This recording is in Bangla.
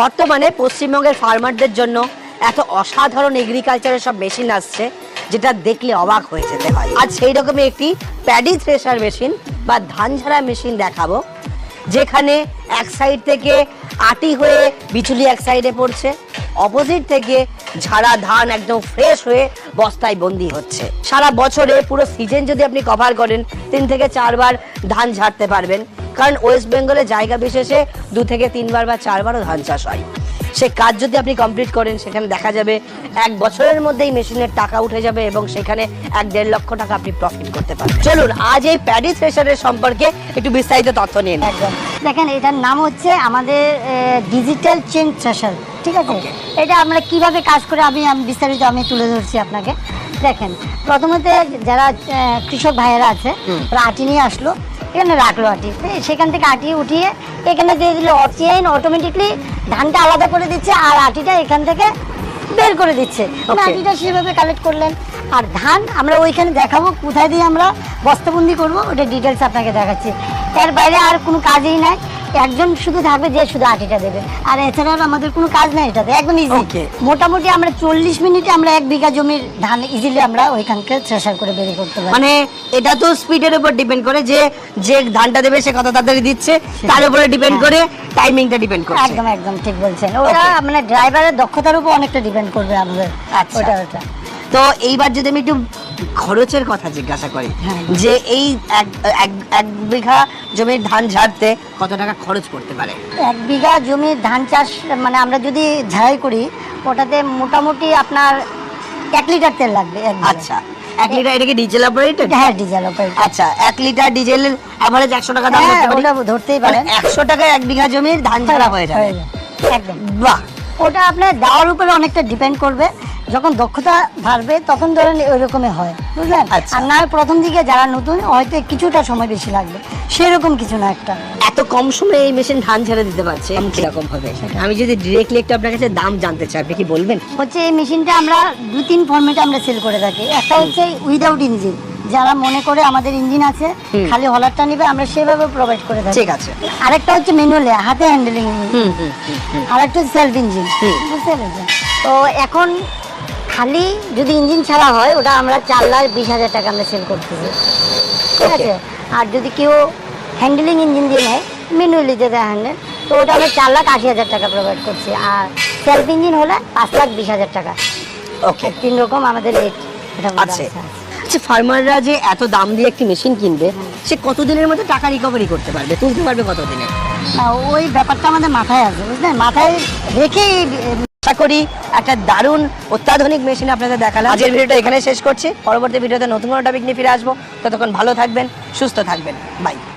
বর্তমানে পশ্চিমবঙ্গের ফার্মারদের জন্য এত অসাধারণ এগ্রিকালচারের সব মেশিন আসছে, যেটা দেখলে অবাক হয়ে যেতে হয়। আর সেই রকমই একটি প্যাডি থ্রেশার মেশিন বা ধান ঝাড়া মেশিন দেখাবো, যেখানে এক সাইড থেকে আটি হয়ে বিচুলি এক সাইডে পড়ছে। অপোজিট থেকে ঝাড়া ধান একদম ফ্রেশ হয়ে বস্তায় বন্দি হচ্ছে। সারা বছরে পুরো সিজন যদি আপনি কভার করেন, তিন থেকে চারবার ধান ঝাড়তে পারবেন। কারণ ওয়েস্ট বেঙ্গলে জায়গা বিশেষে দু থেকে তিনবার বা চারবারও ধান চাষ হয়। সে কাজ যদি আপনি কমপ্লিট করেন সেখানে দেখা যাবে এক বছরের মধ্যেই মেশিনের টাকা উঠে যাবে এবং সেখানে এক দেড় লক্ষ টাকা আপনি প্রফিট করতে পারেন চলুন আজ এই প্যাডি থ্রেশারের সম্পর্কে একটু বিস্তারিত তথ্য নিয়ে দেখেন এটার নাম হচ্ছে আমাদের ডিজিটাল চেন থ্রেশার ঠিক আছে? এটা আমরা কীভাবে কাজ করে আমি বিস্তারিত আমি তুলে ধরছি আপনাকে। দেখেন প্রথমত যারা কৃষক ভাইয়েরা আছে। ওরা আটি নিয়ে আসলো। এখানে রাখল আটি সেখান থেকে আটি উঠিয়ে এখানে দিয়ে দিল চেন অটোমেটিকলি ধানটা আলাদা করে দিচ্ছে আর আটিটা এখান থেকে বের করে দিচ্ছে। আটিটা সেভাবে কালেক্ট করলেন। আর ধান আমরা ওইখানে দেখাবো কোথায় দিয়ে আমরা বস্তাবন্দি করব ওটা ডিটেলস আপনাকে দেখাচ্ছি। এর বাইরে আর কোনো কাজেই নাই। একজন শুধু থাকবে যে শুধু আটিটা দেবে। আর এছাড়া আমাদের কোনো কাজ নাই এটাতে একদম ইজি মোটামুটি আমরা চল্লিশ মিনিটে আমরা এক বিঘা জমির ধান ইজিলি আমরা ওইখানকে থ্রেশার করে বের করতে পারি। মানে এটা তো স্পিডের উপর ডিপেন্ড করে যে যে ধানটা দেবে সে কত তাড়াতাড়ি দিচ্ছে তার উপরে ডিপেন্ড হ্যাঁ। করে টাইমিংটা ডিপেন্ড করে একদম একদম ঠিক বলছেন। ওটা মানে ড্রাইভারের দক্ষতার উপর অনেকটা ডিপেন্ড করবে আমাদের। আচ্ছা। ওটা ওটা। তো এইবার যদি আমি একটু খরচের কথা জিজ্ঞাসা করি। যে এই এক বিঘা জমির ধান ঝাড়তে কত টাকা খরচ করতে পারে? এক বিঘা জমির ধান চাষ মানে আমরা যদি ঝাড়াই করি ওটাতে মোটামুটি আপনার এক লিটার তেল লাগবে আচ্ছা এক লিটার এটা কি ডিজেল অপারেটেড হ্যাঁ ডিজেল অপারেট আচ্ছা এক লিটার ডিজেলের অ্যাভারেজ একশো টাকা দাম হ্যাঁ পারি? ধরতেই পারেন। একশো টাকায় এক বিঘা জমির ধান ঝাড়া হয়ে যাবে। একদম। বাহ। ওটা আপনার দেওয়ার উপরে অনেকটা ডিপেন্ড করবে। যখন দক্ষতা বাড়বে তখন ধরেন ওই রকমই হয় বুঝলেন? আচ্ছা। আর না প্রথম দিকে যারা নতুন হয়তো কিছুটা সময় বেশি লাগবে। সেরকম কিছু না একটা। এত কম সময়ে এই মেশিন ধান ঝেড়ে দিতে পারছে? কীরকম হবে? আমি যদি ডিরেক্টলি একটু আপনার কাছে দাম জানতে চাই আপনি কি বলবেন? হচ্ছে এই মেশিনটা আমরা দু তিন ফর্মেটে আমরা সেল করে থাকি। একটা হচ্ছে উইদাউট ইঞ্জিন যারা মনে করে আমাদের ইঞ্জিন আছে খালি হলারটা নিবে আমরা সেভাবে প্রোভাইড করে থাকি। ঠিক আছে। আরেকটা হচ্ছে ম্যানুয়ালি হাতে হ্যান্ডেলিং। আরেকটা হচ্ছে সেলফ ইঞ্জিন। বুঝতে পেরেছেন? তো এখন খালি যদি ইঞ্জিন ছাড়া হয় ওটা আমরা চার লাখ বিশ হাজার টাকা আমরা সেল করতেছি। ঠিক আছে? আর যদি কেউ হ্যান্ডেলিং ইঞ্জিন দিয়ে নেয় ম্যানুয়ালি যেটা হ্যান্ডেল তো ওটা আমরা চার লাখ আশি হাজার টাকা প্রোভাইড করছি। আর সেলফ ইঞ্জিন হলে পাঁচ লাখ বিশ হাজার টাকা। ওকে তিন রকম আমাদের রেট এটা আছে। আচ্ছা ফার্মাররা যে এত দাম দিয়ে একটি মেশিন কিনবে সে কতদিনের মধ্যে টাকা রিকভারি করতে পারবে? তুলতে পারবে কতদিনে? ওই ব্যাপারটা আমাদের মাথায় আছে বুঝলেন? মাথায় রেখেই আশা করি একটা দারুণ অত্যাধুনিক মেশিন আপনাদের দেখালাম। আজকের ভিডিওটা এখানে শেষ করছি। পরবর্তী ভিডিওতে নতুন কোনো টপিক নিয়ে ফিরে আসব। ততক্ষণ ভালো থাকবেন, সুস্থ থাকবেন। বাই